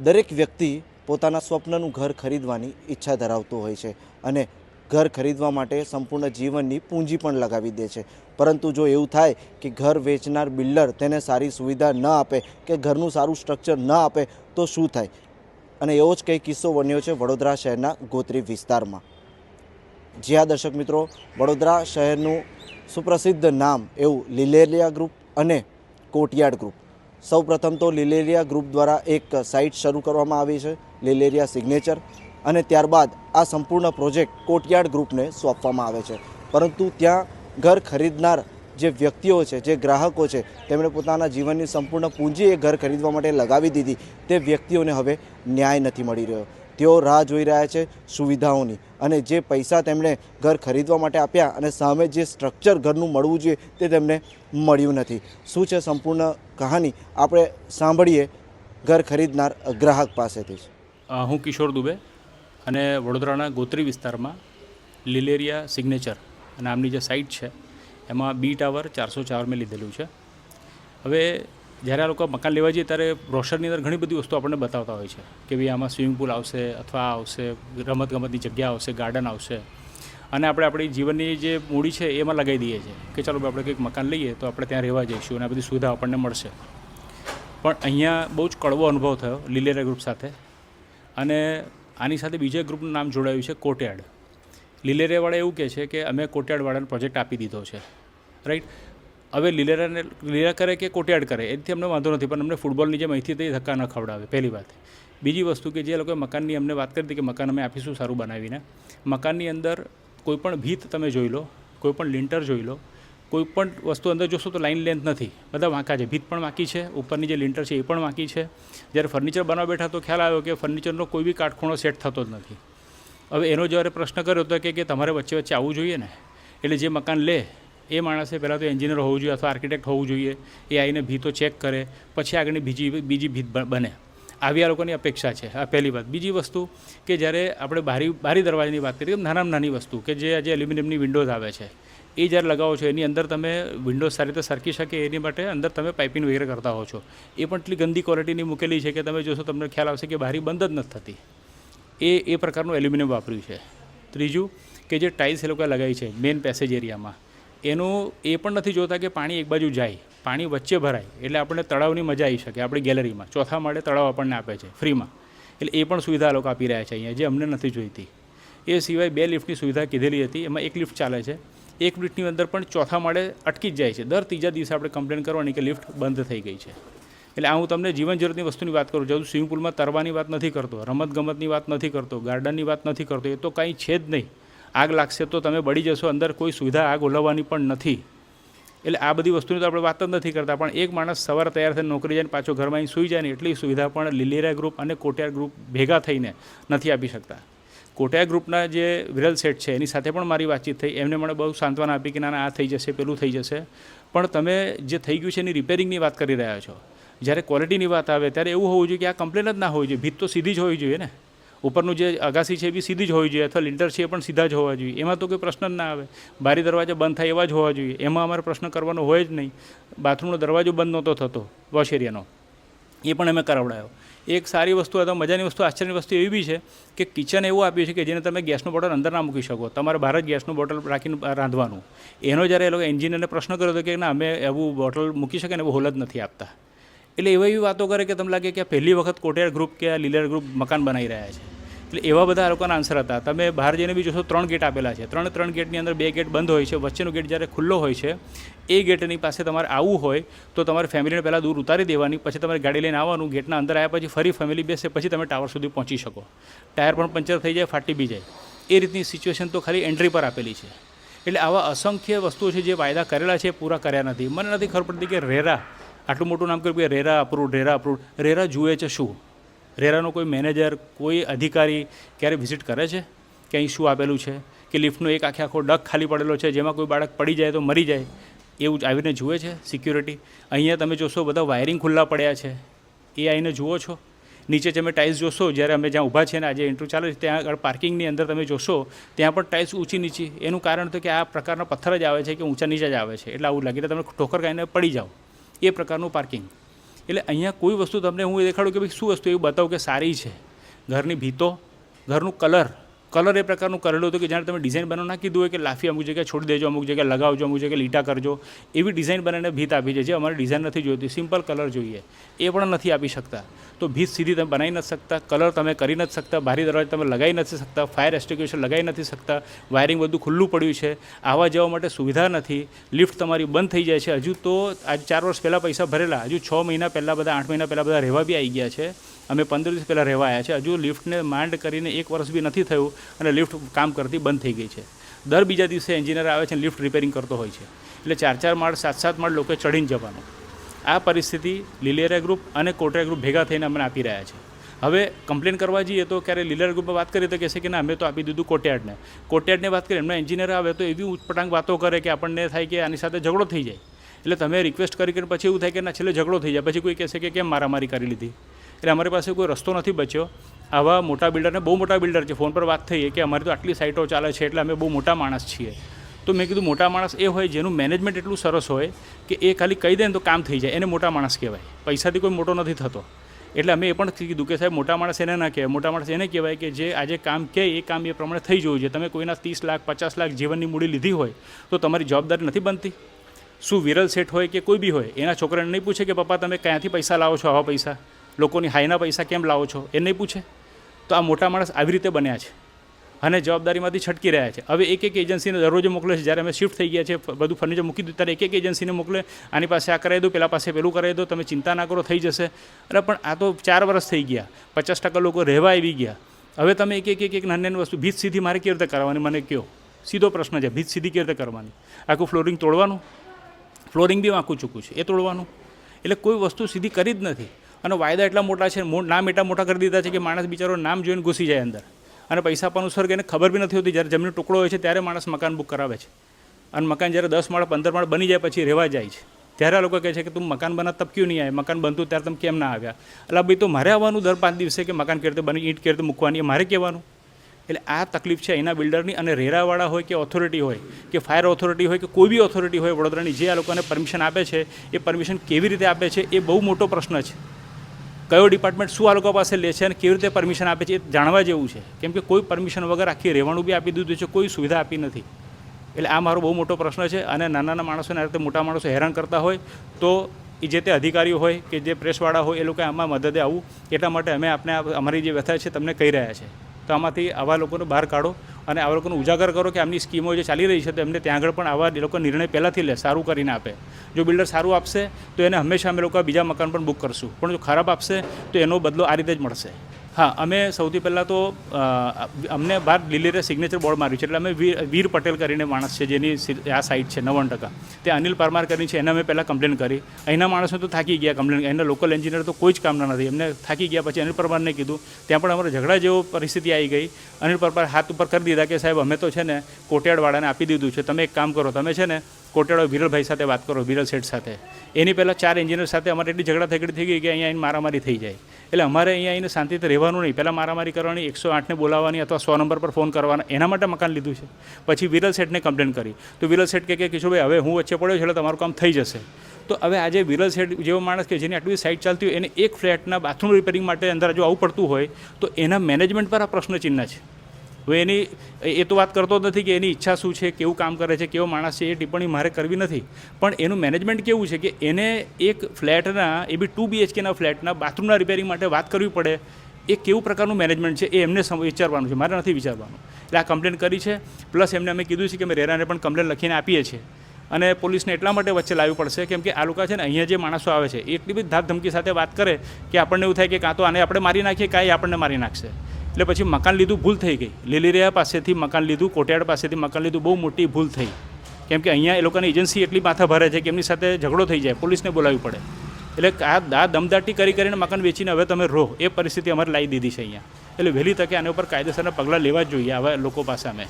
દરેક વ્યક્તિ પોતાના સ્વપ્નનું ઘર ખરીદવાની ઈચ્છા ધરાવતો હોય છે અને ઘર ખરીદવા માટે સંપૂર્ણ જીવનની પૂંજી પણ લગાવી દે છે. પરંતુ જો એવું થાય કે ઘર વેચનાર બિલ્ડર તેને સારી સુવિધા ન આપે કે ઘરનું સારું સ્ટ્રક્ચર ન આપે, તો શું થાય? અને એવો જ કંઈ કિસ્સો બન્યો છે વડોદરા શહેરના ગોત્રી વિસ્તારમાં. જી હા, દર્શક મિત્રો, વડોદરા શહેરનું સુપ્રસિદ્ધ નામ એવું લીલેલિયા ગ્રુપ અને કોટિયાડ ગ્રુપ. સૌપ્રથમ તો લીલેરિયા ગ્રુપ દ્વારા એક સાઇટ શરૂ કરવામાં આવી છે, લીલેરિયા સિગ્નેચર. અને ત્યારબાદ આ સંપૂર્ણ પ્રોજેક્ટ કોટયાર્ડ ગ્રુપને સોંપવામાં આવે છે. પરંતુ ત્યાં ઘર ખરીદનાર જે વ્યક્તિઓ છે, જે ગ્રાહકો છે, તેમણે પોતાના જીવનની સંપૂર્ણ પૂંજી એ ઘર ખરીદવા માટે લગાવી દીધી. તે વ્યક્તિઓને હવે ન્યાય નથી મળી રહ્યો. તેઓ રાહ જોઈ રહ્યા છે સુવિધાઓની અને જે પૈસા તેમણે ઘર ખરીદવા માટે આપ્યા અને સામે જે સ્ટ્રક્ચર ઘરનું મળવું જોઈએ તે તેમને મળ્યું નથી. શું છે સંપૂર્ણ કહાની? આપણે સાંભળીએ ઘર ખરીદનાર ગ્રાહક પાસેથી. જ હું કિશોર દુબે અને વડોદરાના ગોત્રી વિસ્તારમાં લીલેરિયા સિગ્નેચર નામની જે સાઇટ છે, એમાં બી ટાવર ચારસો ચાર મેં લીધેલું છે. હવે જ્યારે આ લોકો મકાન લેવા જઈએ ત્યારે બ્રોશરની અંદર ઘણી બધી વસ્તુ આપણને બતાવતા હોય છે. કે ભાઈ આમાં સ્વિમિંગ પુલ આવશે અથવા આવશે આવશે રમતગમતની જગ્યા આવશે ગાર્ડન આવશે. અને આપણે આપણી જીવનની જે મૂડી છે એમાં લગાવી દઈએ છીએ કે ચાલો આપણે કંઈક મકાન લઈએ તો આપણે ત્યાં રહેવા જઈશું અને આ બધી સુવિધા આપણને મળશે. પણ અહીંયા બહુ જ કડવો અનુભવ થયો લીલેરા ગ્રુપ સાથે. અને આની સાથે બીજા ગ્રુપનું નામ જોડાયું છે કોટિયાડ. લીલેરેવાળા એવું કહે છે કે અમે કોટિયાડવાળાને પ્રોજેક્ટ આપી દીધો છે. રાઈટ હવે લીલેરાને લીલા કરે કે કોટિયાડ કરે એથી અમને વાંધો નથી, પણ અમને ફૂટબોલની જેમ અહીંથી તે ધક્કા ન ખવડાવે, પહેલી વાત. બીજી વસ્તુ કે જે લોકોએ મકાનની અમને વાત કરી હતી કે મકાન અમે આપીશું સારું બનાવીને, મકાનની અંદર કોઈ પણ ભીત તમે જોઈ લો કોઈપણ લિન્ટર જોઈ લો કોઈપણ વસ્તુ અંદર જોશો તો લાઇન લેન્થ નથી, બધા વાંકા છે, ભીત પણ વાંકી છે, ઉપરની જે લિન્ટર છે એ પણ વાંકી છે. જ્યારે ફર્નિચર બનાવવા બેઠા તો ખ્યાલ આવ્યો કે ફર્નિચરનો કોઈ બી કાટખૂણો સેટ થતો જ નથી. હવે એનો જ્યારે પ્રશ્ન કર્યો તો કે તમારે વચ્ચે વચ્ચે આવવું જોઈએ ને? એટલે જે મકાન લે એ માણસે પહેલાં તો એન્જિનિયર હોવું જોઈએ અથવા આર્કિટેક્ટ હોવું જોઈએ, એ આવીને ભીતો ચેક કરે, પછી આગળની બીજી બીજી ભીત બને. આવી આ લોકોની અપેક્ષા છે. આ પહેલી વાત. બીજી વસ્તુ કે જ્યારે આપણે બારી બારી દરવાજાની વાત કરીએ નાનામાં નાની વસ્તુ કે જે આજે એલ્યુમિનિયમની વિન્ડોઝ આવે છે, એ જ્યારે લગાવો છો એની અંદર તમે વિન્ડોઝ સારી રીતે સરકી શકે એની માટે અંદર તમે પાઇપિંગ વગેરે કરતા હો છો. એ પણ એટલી ગંદી ક્વોલિટીની મૂકેલી છે કે તમે જોશો તમને ખ્યાલ આવશે કે બારી બંધ જ નથી થતી. એ એ પ્રકારનું એલ્યુમિનિયમ વાપર્યું છે. ત્રીજું કે જે ટાઇલ્સ એ લોકોએ લગાવી છે, મેઇન પેસેજ એરિયામાં. એનું એ પણ નથી જોતા કે પાણી એક બાજુ જાય, પાણી વચ્ચે ભરાય, એટલે આપણને તળાવની મજા આવી શકે આપણી ગેલેરીમાં. ચોથા માળે તળાવ આપણને આપે છે, ફ્રીમાં. એટલે એ પણ સુવિધા લોકો આપી રહ્યા છે અહીંયા, જે અમને નથી જોઈતી. એ સિવાય બે લિફ્ટની સુવિધા કીધેલી હતી, એમાં એક લિફ્ટ ચાલે છે. એક લિફ્ટની અંદર પણ ચોથા માળે અટકી જ જાય છે. દર ત્રીજા દિવસે આપણે કમ્પ્લેન કરવાની કે લિફ્ટ બંધ થઈ ગઈ છે. એટલે આ હું તમને જીવન જરૂરતની વસ્તુની વાત કરું છું. સ્વિમિંગ પુલમાં તરવાની વાત નથી કરતો, રમતગમતની વાત નથી કરતો, ગાર્ડનની વાત નથી કરતો, એ તો કાંઈ છે જ નહીં. આગ લાગશે તો તમે બળી જશો, અંદર કોઈ સુવિધા આગ ઓલવવાની પણ નથી. એટલે આ બધી વસ્તુની તો આપણે વાત જ નથી કરતા, પણ એક માણસ સવારે તૈયાર થઈને નોકરી જાય પાછો ઘરમાં અહીં સૂઈ જાય ને એટલી સુવિધા પણ લીલેરા ગ્રુપ અને કોટિયાર ગ્રુપ ભેગા થઈને નથી આપી શકતા. કોટિયા ગ્રુપના જે વિરલ સેટ છે, એની સાથે પણ મારી વાતચીત થઈ, એમને મને બહુ સાંત્વના આપી કે ના, આ થઈ જશે, પેલું થઈ જશે. પણ તમે જે થઈ ગયું છે એની રિપેરિંગની વાત કરી રહ્યા છો. જ્યારે ક્વોલિટીની વાત આવે, ત્યારે એવું હોવું જોઈએ કે આ કમ્પ્લેન જ ના હોવી જોઈએ, ભીત તો સીધી જ હોવી જોઈએ ને. ઉપરનું જે અગાસી છે એ બી સીધી જ હોવી જોઈએ અથવા લિન્ટર છે એ પણ સીધા જ હોવા જોઈએ. એમાં તો કોઈ પ્રશ્ન જ ના આવે. બારી દરવાજા બંધ થાય એવા જ હોવા જોઈએ. એમાં અમારે પ્રશ્ન કરવાનો હોય જ નહીં. બાથરૂમનો દરવાજો બંધ નહોતો થતો, વોશ એરિયાનો. એ પણ અમે કરાવડાયો. એક સારી વસ્તુ અથવા મજાની વસ્તુ, આશ્ચર્યની વસ્તુ એવી બી છે કે કિચન એવું આપ્યું છે કે જેને તમે ગેસનું બોટલ અંદર ના મૂકી શકો. તમારે બહાર જ ગેસનું બોટલ રાખીને રાંધવાનું. એનો જ્યારે એ લોકો એન્જિનિયરને પ્રશ્ન કર્યો હતો કે ના, અમે એવું બોટલ મૂકી શકે ને એવું હોલ જ નથી આપતા. એટલે એવા એવી વાતો કરે કે તમને લાગે કે પહેલી વખત કોટેર ગ્રુપ કે લીલર ગ્રુપ મકાન બનાવી રહ્યા છે. એટલે એવા બધા લોકોના આન્સર હતા. તમે બહાર જઈને બી જોશો, ત્રણ ગેટ આપેલા છે. ત્રણ ત્રણ ગેટની અંદર બે ગેટ બંધ હોય છે, વચ્ચેનો ગેટ જ્યારે ખુલ્લો હોય છે, એ ગેટની પાસે તમારે આવવું હોય તો તમારે ફેમિલીને પહેલાં દૂર ઉતારી દેવાની, પછી તમારે ગાડી લઈને આવવાનું ગેટના અંદર આવ્યા પછી ફરી ફેમિલી બેસે, પછી તમે ટાવર સુધી પહોંચી શકો. ટાયર પણ પંચર થઈ જાય, ફાટી બી જાય. એ રીતની સિચ્યુએશન તો ખાલી એન્ટ્રી પર આપેલી છે. એટલે આવા અસંખ્ય વસ્તુઓ છે જે વાયદા કરેલા છે, પૂરા કર્યા નથી. મને નથી ખબર પડતી કે રેરા આટલું મોટું નામ કર્યું કે RERA approve RERA approve RERA જુએ છે શું? રેરાનો કોઈ મેનેજર કોઈ અધિકારી ક્યારે વિઝિટ કરે છે? કે અહીં શું આપેલું છે? કે લિફ્ટનો એક આખે આખો ડક ખાલી પડેલો છે, જેમાં કોઈ બાળક પડી જાય તો મરી જાય? એવું આવીને જુએ છે સિક્યુરિટી અહીંયા તમે જોશો બધા વાયરિંગ ખુલ્લા પડ્યા છે. એ આવીને જુઓ છો. નીચે તમે ટાઇલ્સ જોશો, જ્યારે અમે જ્યાં ઊભા છીએ ને આજે ઇન્ટરવ્યૂ ચાલે છે, ત્યાં આગળ પાર્કિંગની અંદર તમે જોશો, ત્યાં પણ ટાઇલ્સ ઊંચી નીચી. એનું કારણ તો કે આ પ્રકારના પથ્થર જ આવે છે કે ઊંચા નીચે જ આવે છે. એટલે આવું લાગે તમે ઠોકર ખાઈને પડી જાઓ. એ પ્રકારનું પાર્કિંગ. એટલે અહીંયા કોઈ વસ્તુ તમને હું એ દેખાડું કે ભાઈ શું વસ્તુ એવું બતાવું કે સારી છે. ઘરની ભીતો, ઘરનું કલર કલર એ પ્રકારનું કરેલું હતું કે જ્યારે તમે ડિઝાઇન બનાવ ના કીધું હોય કે લાફી અમુક જગ્યાએ છોડી દેજો, અમુક જગ્યાએ લગાવજો, અમુક જગ્યાએ લીટા કરજો, એવી ડિઝાઇન બનાવીને ભીત આપી છે, જે અમારે ડિઝાઇન નથી જોઈતી. સિમ્પલ કલર જોઈએ. એ પણ નથી આપી શકતા. તો ભીત સીધી તમે બનાવી નથી શકતા, કલર તમે કરી નથી શકતા, બારી દરવાજા તમે લગાવી નથી શકતા, ફાયર એસ્ટિક્યુશન લગાવી નથી શકતા, વાયરિંગ બધું ખુલ્લું પડ્યું છે આવવા જવા માટે સુવિધા નથી, લિફ્ટ તમારી બંધ થઈ જાય છે. હજુ તો આજ ચાર વર્ષ પહેલાં પૈસા ભરેલા, હજુ છ મહિના પહેલાં બધા, આઠ મહિના પહેલાં બધા રહેવા બી આવી ગયા છે. અમે પંદર દિવસ પહેલાં રહેવા આવ્યા છે. હજુ લિફ્ટને માંડ કરીને એક વર્ષ બી નથી થયું અને લિફ્ટ કામ કરતી બંધ થઈ ગઈ છે. દર બીજા દિવસે એન્જિનિયર આવે છે અને લિફ્ટ રિપેરિંગ કરતો હોય છે. એટલે ચાર ચાર માળ સાત સાત માળ લોકોએ ચડીને જવાનું. આ પરિસ્થિતિ લીલેરા ગ્રુપ અને કોટરા ગ્રુપ ભેગા થઈને અમને આપી રહ્યા છે. હવે કમ્પ્લેન કરવા જઈએ તો ક્યારે લીલર ગ્રુપમાં વાત કરીએ તો કહેશે કે ના, અમે તો આપી દીધું કોટિયાડને. કોટિયાડને વાત કરીએ, એમના એન્જિનિયર આવે તો એવી ઉચપટાંગ વાતો કરે કે આપણને થાય કે આની સાથે ઝઘડો થઈ જાય. એટલે તમે રિક્વેસ્ટ કરી કરીને પછી એવું થાય કે ના, છેલ્લે ઝઘડો થઈ જાય. પછી કોઈ કહેશે કે કેમ મારામારી કરી લીધી? એટલે અમારી પાસે કોઈ રસ્તો નથી બચ્યો. આવા મોટા બિલ્ડરને બહુ મોટા બિલ્ડર છે. ફોન પર વાત થઈ કે અમારી તો આટલી સાઇટો ચાલે છે એટલે અમે બહુ મોટા માણસ છીએ. તો મેં કીધું મોટા માણસ એ હોય જેનું મેનેજમેન્ટ એટલું સરસ હોય કે એ ખાલી કહી દે ને તો કામ થઈ જાય. એને મોટા માણસ કહેવાય. પૈસાથી કોઈ મોટો નથી થતો. એટલે અમે એ પણ કીધું કે સાહેબ, મોટા માણસ એને ના કહેવાય. મોટા માણસ એને કહેવાય કે જે આજે કામ કહે એ કામ એ પ્રમાણે થઈ જવું જોઈએ. તમે કોઈના ત્રીસ લાખ, પચાસ લાખ જીવનની મૂડી લીધી હોય તો તમારી જવાબદારી નથી બનતી. શું વિરલ શેઠ હોય કે કોઈ બી હોય, એના છોકરાને નહીં પૂછે કે, પપ્પા, તમે ક્યાંથી પૈસા લાવો છો? આવા પૈસા. લોકોની હાઈના પૈસા કેમ લાવો છો? એ નહીં પૂછે? તો આ મોટા માણસ આવી રીતે બન્યા છે અને જવાબદારીમાંથી છટકી રહ્યા છે. હવે એક એક એજન્સીને દરરોજ મોકલે છે. જ્યારે અમે શિફ્ટ થઈ ગયા છે બધું ફર્નિચર મૂકી દીધું, ત્યારે એક એક એજન્સીને મોકલે. આની પાસે આ કરાવી દો, પેલા પાસે પેલું કરાવી દો, તમે ચિંતા ના કરો, થઈ જશે. અરે પણ આ તો ચાર વર્ષ થઈ ગયા. પચાસ ટકા લોકો રહેવા આવી ગયા. હવે તમે એક એક એક એક નાની નાની વસ્તુ, ભીત સીધી મારે કેવી રીતે કરવાની મને કહો સીધો પ્રશ્ન છે, ભીત સીધી કેવી રીતે કરવાની? આખું ફ્લોરિંગ તોડવાનું? ફ્લોરિંગ બી વાંકું ચૂકું છે. એ તોડવાનું? એટલે કોઈ વસ્તુ સીધી કરી જ નથી. અને વાયદા એટલા મોટા છે નામ એટલા મોટા કરી દીધા છે કે માણસ બિચારો નામ જોઈને ઘૂસી જાય અંદર. અને પૈસા આપવાનું સ્વર્ગ એને ખબર બી નથી હોતી. જ્યારે જમીન ટુકડો હોય છે, ત્યારે માણસ મકાન બુક કરાવે છે. અને મકાન જ્યારે દસ માળ, પંદર માળ બની જાય પછી રહેવા જાય છે. ત્યારે આ લોકો કહે છે કે તું મકાન બના તબ ક્યું નહીં આવે મકાન બનતું ત્યારે તમે કેમ ના આવ્યા? એટલે ભાઈ તો મારે આવવાનું દર પાંચ દિવસે કે મકાન કેવી રીતે બની, ઈંટ કેવી રીતે મૂકવાની મારે કહેવાનું. એટલે આ તકલીફ છે અહીંના બિલ્ડરની અને રેરાવાળા હોય કે ઓથોરિટી હોય, કે ફાયર ઓથોરિટી હોય કે કોઈ બી ઓથોરિટી હોય વડોદરાની, જે આ લોકોને પરમિશન આપે છે, એ પરમિશન કેવી રીતે આપે છે, એ બહુ મોટો પ્રશ્ન છે. કયો ડિપાર્ટમેન્ટ શું આ લોકો પાસે લે છે અને કેવી રીતે પરમિશન આપે છે એ જાણવા જેવું છે. કેમ કે કોઈ પરમિશન વગર આખી રહેવાનું બી આપી દીધું છે, કોઈ સુવિધા આપી નથી. એટલે આ મારો બહુ મોટો પ્રશ્ન છે અને નાના નાના માણસોને આ રીતે મોટા માણસો હેરાન કરતા હોય તો એ જે તે અધિકારીઓ હોય કે જે પ્રેસવાળા હોય એ લોકો આમાં મદદે આવવું એટલા માટે અમે આપણે અમારી જે વ્યથા છે, તમને કહી રહ્યા છે. તો આમાંથી આવા લોકોને બહાર કાઢો અને આવા લોકોને ઉજાગર કરો કે આમની સ્કીમો જે ચાલી રહી છે તો એમને ત્યાં આગળ પણ આવા એ લોકો નિર્ણય પહેલાંથી લે, સારું કરીને આપે. જો બિલ્ડર સારું આપશે, તો એને હંમેશા અમે લોકો બીજા મકાન પણ બુક કરશું. પણ જો ખરાબ આપશે, તો એનો બદલો આ રીતે જ મળશે. હા, અમે સૌથી પહેલાં તો અમને બહાર લીલીરે સિગ્નેચર બોર્ડ માર્યું છે એટલે અમે વીર પટેલ કરીને માણસ છે જેની આ સાઇટ છે, નવ્વાણું ટકા. તે અનિલ પરમાર કરીને છે, એને અમે પહેલાં કમ્પ્લેન કરી. અહીંના માણસો તો થાકી ગયા કમ્પ્લેન એના લોકલ એન્જિનિયર તો કોઈ જ કામના નથી. એમને થાકી ગયા પછી અનિલ પરમારને કીધું, ત્યાં પણ અમારે ઝઘડા જેવો પરિસ્થિતિ આવી ગઈ. અનિલ પરમાર હાથ ઉપર કરી દીધા કે, સાહેબ, અમે તો છે ને કોટિયાડવાળાને આપી દીધું છે. તમે એક કામ કરો, તમે છે ને કોટેડો વિરલભાઈ સાથે વાત કરો, વિરલ શેઠ સાથે. એની પહેલાં ચાર એન્જિનિયર સાથે અમારે એટલી ઝઘડા થગડી થઈ ગઈ કે અહીંયા મારામારી થઈ જાય. એટલે અમારે અહીંયા આવીને શાંતિથી રહેવાનું નહીં. પહેલાં મારામારી કરવાની, એકસો આઠને બોલાવવાની અથવા સો નંબર પર ફોન કરવાના. એના માટે મકાન લીધું છે. પછી વિરલ શેઠને કમ્પ્લેન કરી. તો વિરલ શેઠ કે, કિશોરભાઈ, હવે હું વચ્ચે પડ્યો છું એટલે તમારું કામ થઈ જશે. તો હવે આજે વિરલ શેઠ જેવો માણસ કે જેની આટલી સાઇટ ચાલતી હોય, એને એક ફ્લેટના બાથરૂમ રિપેરિંગ માટે અંદર જો આવું પડતું હોય, તો એના મેનેજમેન્ટ પર આ પ્રશ્ન ચિહ્ન છે. હવે એની, એ તો વાત કરતો નથી કે એની ઈચ્છા શું છે, કેવું કામ કરે છે, કેવો માણસ છે, એ ટિપ્પણી મારે કરવી નથી. પણ એનું મેનેજમેન્ટ કેવું છે કે એને એક ફ્લેટના, એ બી ટુ બીએચકેના ફ્લેટના બાથરૂમના રિપેરિંગ માટે વાત કરવી પડે. એ કેવું પ્રકારનું મેનેજમેન્ટ છે, એ એમને વિચારવાનું છે. મારે નથી વિચારવાનું. એટલે આ કમ્પ્લેન કરી છે. પ્લસ એમને અમે કીધું છે કે અમે રેરાને પણ કમ્પ્લેન લખીને આપીએ છીએ. અને પોલીસને એટલા માટે વચ્ચે લાવવી પડશે, કેમ કે આ લોકો છે ને અહીંયા જે માણસો આવે છે એટલી બધી ધાક ધમકી સાથે વાત કરે કે આપણને એવું થાય કે કાં તો આને આપણે મારી નાખીએ, કાંઈ આપણને મારી નાખશે. એટલે પછી મકાન લીધું ભૂલ થઈ ગઈ. લીલીરિયા પાસેથી મકાન લીધું, કોટિયાડ પાસેથી મકાન લીધું, બહુ મોટી ભૂલ થઈ. કેમ કે અહીંયા એ લોકોની એજન્સી એટલી માથા ભરે છે કે એમની સાથે ઝઘડો થઈ જાય, પોલીસને બોલાવવી પડે. એટલે આ આ દમદાટી કરી કરીને મકાન વેચીને હવે તમે રહો. એ પરિસ્થિતિ અમારે લાવી દીધી છે અહીંયા. એટલે વહેલી તકે આના ઉપર કાયદેસરના પગલાં લેવા જ જોઈએ આવા લોકો પાસે અમે.